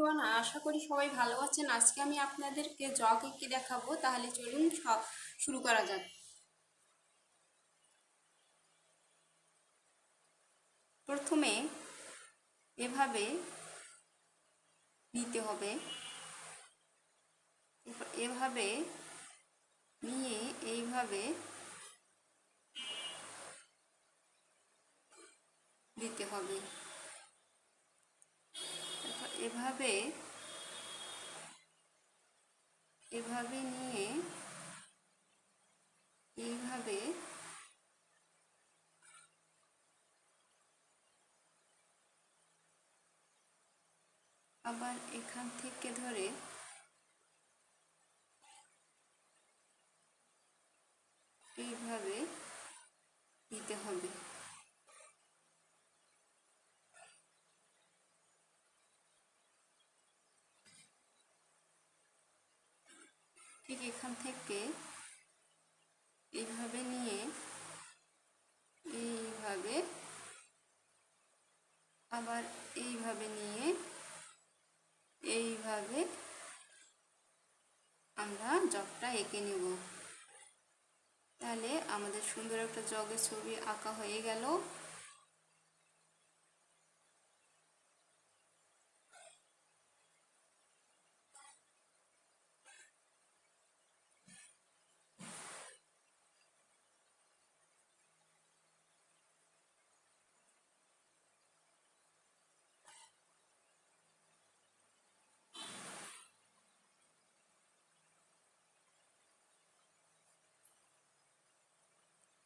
আশা করি সবাই ভালো আছেন। আজকে আমি আপনাদেরকে জগ এঁকে দেখাবো। তাহলে চলুন শুরু করা যাক। প্রথমে এভাবে নিতে হবে। এভাবে নিয়ে এইভাবে দিতে হবে। এভাবে এভাবে নিয়ে এইভাবে আবার এখান থেকে ধরে এইভাবে দিতে হবে ঠিক এখান থেকে এইভাবে নিয়ে এইভাবে আবার এইভাবে নিয়ে এইভাবে আমরা জগটা এঁকে নেব। তাহলে আমাদের সুন্দর একটা জগের ছবি আঁকা হয়ে গেল।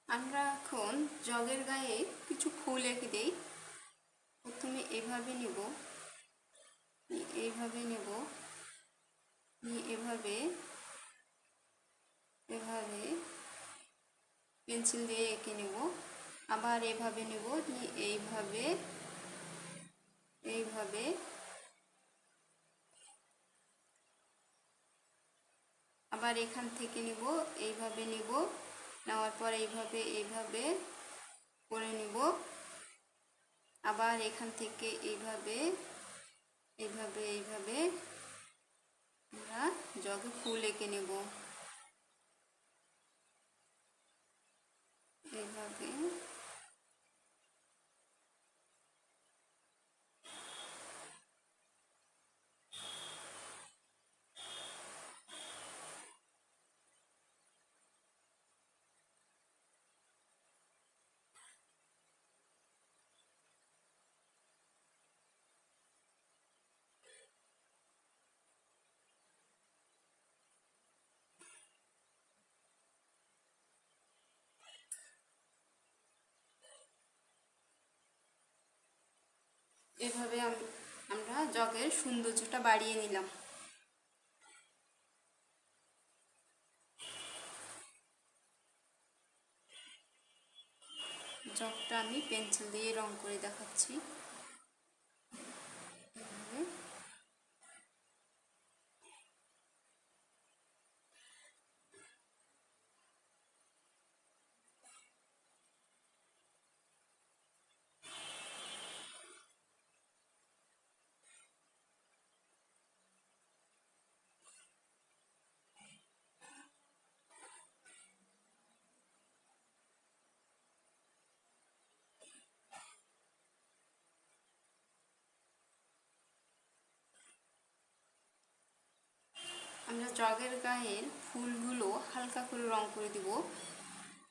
আমরা এখন জগের গায়ে কিছু ফুল এঁকে দিই। প্রথমে এভাবে নেব। এইভাবে নেব। এভাবে এভাবে পেন্সিল দিয়ে এঁকে নেব। আবার এভাবে নেব। নিয়ে এইভাবে এইভাবে আবার এখান থেকে নেব। এইভাবে নেব। নেওয়ার পর এইভাবে এইভাবে করে নিব। আবার এখান থেকে এইভাবে এইভাবে এইভাবে আমরা জগে ফুল এঁকে নেব। এইভাবে এভাবে আমরা জগের সৌন্দর্যটা বাড়িয়ে নিলাম। জগটা আমি পেন্সিল দিয়ে রং করে দেখাচ্ছি আমরা জগের গায়ের ফুলগুলো হালকা করে রং করে দিব।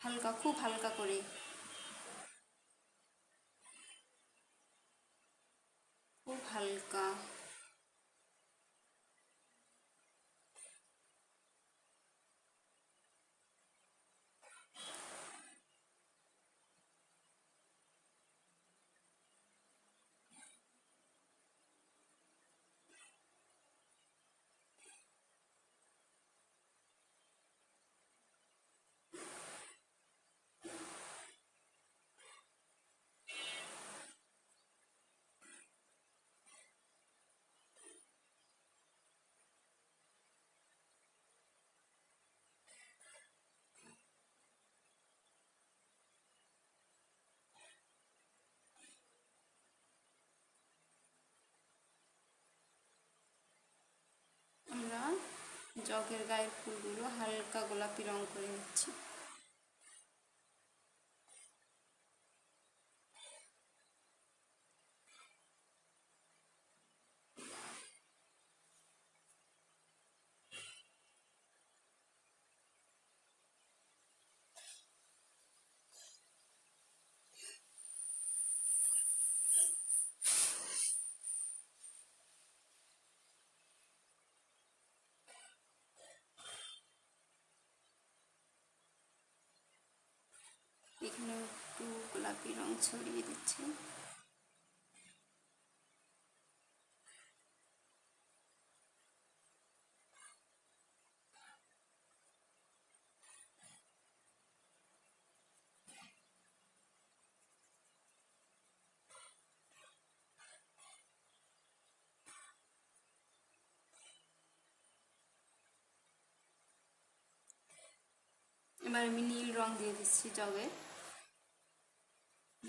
হালকা খুব হালকা করে। জগের গায়ের ফুলগুলো হালকা গোলাপি রং করে নিচ্ছি এখানে একটু গোলাপি রং ছড়িয়ে দিচ্ছি। এবার আমি নীল রং দিয়ে দিচ্ছি জগে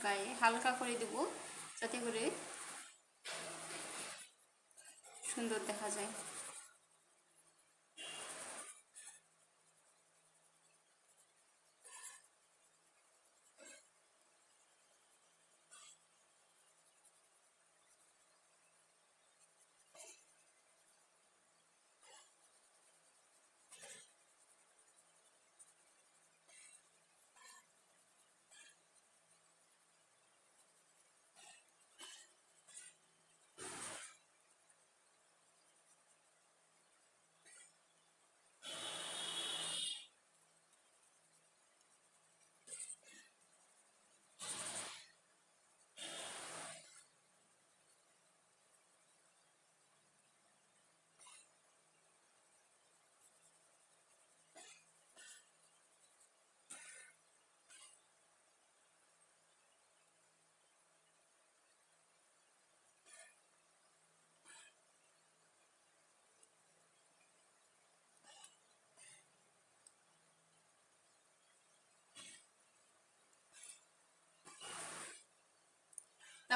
গায়ে হালকা করে দেব যাতে করে সুন্দর দেখা যায়।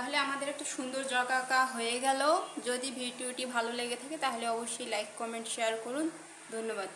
তাহলে আমাদের একটা সুন্দর জগাকা হয়ে গেল। যদি ভিডিওটি ভালো লেগে থাকে তাহলে অবশ্যই লাইক কমেন্ট শেয়ার করুন। ধন্যবাদ।